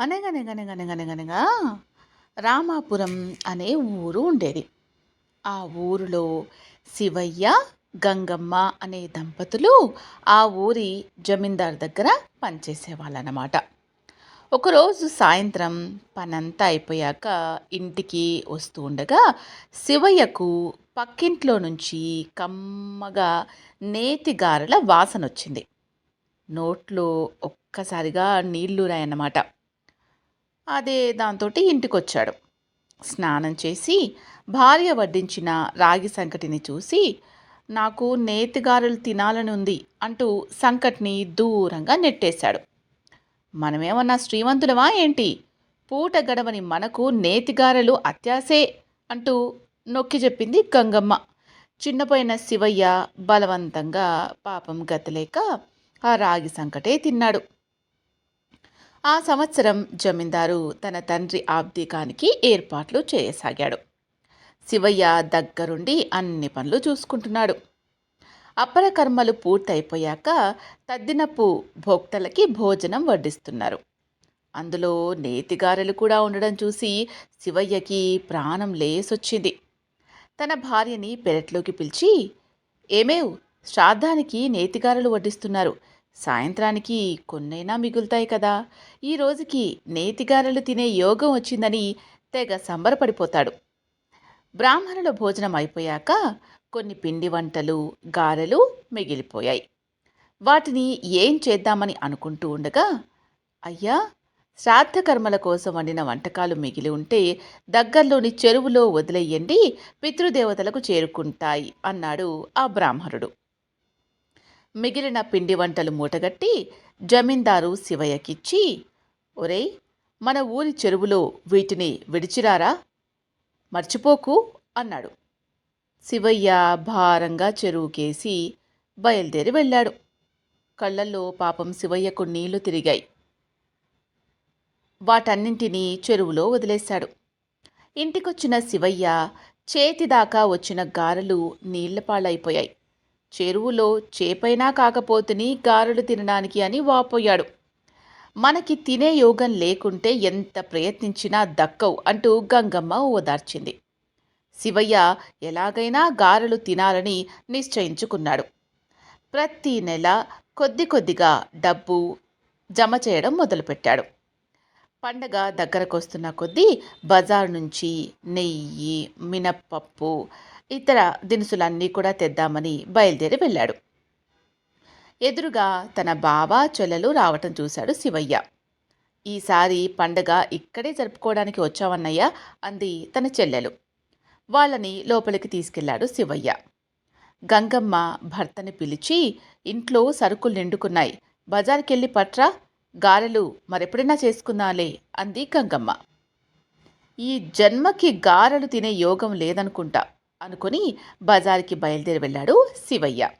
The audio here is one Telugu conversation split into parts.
అనగనగనగనగనగనగా రామాపురం అనే ఊరు ఉండేది. ఆ ఊరిలో శివయ్య గంగమ్మ అనే దంపతులు ఆ ఊరి జమీందార్ దగ్గర పనిచేసేవాళ్ళనమాట. ఒకరోజు సాయంత్రం పనంతా అయిపోయాక ఇంటికి వస్తూ ఉండగా శివయ్యకు పక్కింట్లో నుంచి కమ్మగా నేతి గారెల వాసన వచ్చింది నోట్లో ఒక్కసారిగా నీళ్ళూరాయన్నమాట అదే దాంతో ఇంటికొచ్చాడు. స్నానం చేసి భార్య వడ్డించిన రాగి సంకటిని చూసి నాకు నేతిగారెలు తినాలని ఉంది అంటూ సంకట్ని దూరంగా నెట్టేశాడు. మనమేమన్నా శ్రీమంతులమా ఏంటి? పూట గడవని మనకు నేతిగారెలు అత్యాసే అంటూ నొక్కి చెప్పింది గంగమ్మ. చిన్నపోయిన శివయ్య బలవంతంగా పాపం గతలేక ఆ రాగి సంకటే తిన్నాడు. ఆ సంవత్సరం జమీందారు తన తండ్రి ఆబ్దికానికి ఏర్పాట్లు చేయసాగాడు. శివయ్య దగ్గరుండి అన్ని పనులు చూసుకుంటున్నాడు. అపర కర్మలు పూర్తయిపోయాక తద్దినపు భోక్తలకి భోజనం వడ్డిస్తున్నారు. అందులో నేతిగారెలు కూడా ఉండడం చూసి శివయ్యకి ప్రాణం లేసొచ్చింది. తన భార్యని పెరట్లోకి పిలిచి ఏమేవ్ శ్రాద్ధానికి నేతిగారెలు వడ్డిస్తున్నారు. సాయంత్రానికి కొన్నైనా మిగులుతాయి కదా. ఈ రోజుకి నేతిగారెలు తినే యోగం వచ్చిందని తెగ సంబరపడిపోతాడు. బ్రాహ్మణుల భోజనం అయిపోయాక కొన్ని పిండి వంటలు గారెలు మిగిలిపోయాయి. వాటిని ఏం చేద్దామని అనుకుంటూ ఉండగా అయ్యా! శ్రాద్ధ కర్మల కోసం వండిన వంటకాలు మిగిలి ఉంటే దగ్గరలోని చెరువులో వదిలేయండి పితృదేవతలకు చేరుకుంటాయి అన్నాడు ఆ బ్రాహ్మణుడు. మిగిలిన పిండి వంటలు మూటగట్టి జమీందారు శివయ్యకిచ్చి ఒరేయ్ మన ఊరి చెరువులో వీటిని విడిచిరారా? మర్చిపోకు అన్నాడు. శివయ్య భారంగా చెరువుకేసి బయలుదేరి వెళ్ళాడు. కళ్ళల్లో పాపం శివయ్యకు నీళ్ళు తిరిగాయి. వాటన్నింటినీ చెరువులో వదిలేశాడు. ఇంటికొచ్చిన శివయ్య చేతిదాకా వచ్చిన గారెలు నీళ్ళపాలైపోయాయి చెరువులో చేపైనా కాకపోతుని గారెలు తినడానికి అని వాపోయాడు. మనకి తినే యోగం లేకుంటే ఎంత ప్రయత్నించినా దక్కవు అంటూ గంగమ్మ ఓదార్చింది. శివయ్య ఎలాగైనా గారెలు తినాలని నిశ్చయించుకున్నాడు. ప్రతి నెల కొద్ది కొద్దిగా డబ్బు జమ చేయడం మొదలుపెట్టాడు. పండగ దగ్గరకొస్తున్న కొద్దీ బజార్ నుంచి నెయ్యి మినప్పప్పు ఇతర దినుసులన్నీ కూడా తెద్దామని బయలుదేరి వెళ్ళాడు. ఎదురుగా తన బావ చెల్లెలు రావటం చూశాడు శివయ్య. ఈసారి పండగ ఇక్కడే జరుపుకోవడానికి వచ్చావన్నయ్య అంది తన చెల్లెలు. వాళ్ళని లోపలికి తీసుకెళ్ళాడు శివయ్య. గంగమ్మ భర్తని పిలిచి ఇంట్లో సరుకులు నిండుకున్నాయి. బజార్కెళ్ళి పట్రా గారెలు మరెప్పుడైనా చేసుకున్నాలే అంది గంగమ్మ. ఈ జన్మకి గారెలు తినే యోగం లేదనుకుంటా అనుకుని బజార్కి బయలుదేరి వెళ్ళాడు శివయ్య.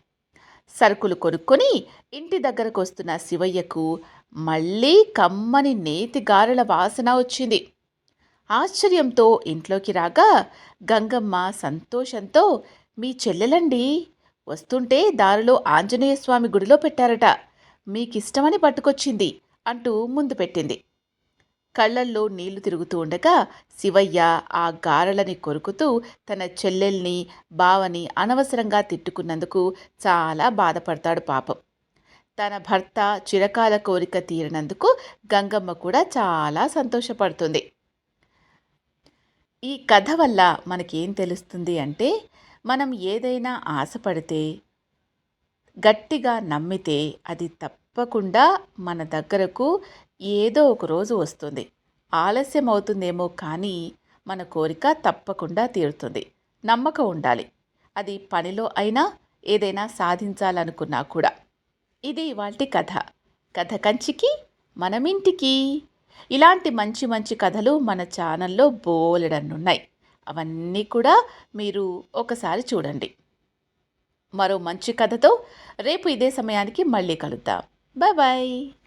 సరుకులు కొనుక్కొని ఇంటి దగ్గరకు వస్తున్న శివయ్యకు మళ్ళీ కమ్మని నేతి గారెల వాసన వచ్చింది. ఆశ్చర్యంతో ఇంట్లోకి రాగా గంగమ్మ సంతోషంతో మీ చెల్లెలండి. వస్తుంటే దారిలో ఆంజనేయ స్వామి గుడిలో పెట్టారట. మీకిష్టమని పట్టుకొచ్చింది అంటూ ముందు పెట్టింది. కళ్ళల్లో నీళ్ళు తిరుగుతూ ఉండగా శివయ్య ఆ గారలని కొరుకుతూ తన చెల్లెల్ని బావని అనవసరంగా తిట్టుకున్నందుకు చాలా బాధపడతాడు పాపం. తన భర్త చిరకాల కోరిక తీరినందుకు గంగమ్మ కూడా చాలా సంతోషపడుతుంది. ఈ కథ వల్ల మనకేం తెలుస్తుంది అంటే మనం ఏదైనా ఆశపడితే గట్టిగా నమ్మితే అది తప్ప. తప్పకుండా మన దగ్గరకు ఏదో ఒక రోజు వస్తుంది. ఆలస్యం అవుతుందేమో కానీ మన కోరిక తప్పకుండా తీరుతుంది. నమ్మకం ఉండాలి. అది పనిలో అయినా ఏదైనా సాధించాలనుకున్నా కూడా. ఇది ఇవాల్టి కథ. కథ కంచికి మనమింటికి. ఇలాంటి మంచి మంచి కథలు మన ఛానల్లో బోలెడన్నున్నాయి. అవన్నీ కూడా మీరు ఒకసారి చూడండి. మరో మంచి కథతో రేపు ఇదే సమయానికి మళ్ళీ కలుద్దాం. Bye-bye!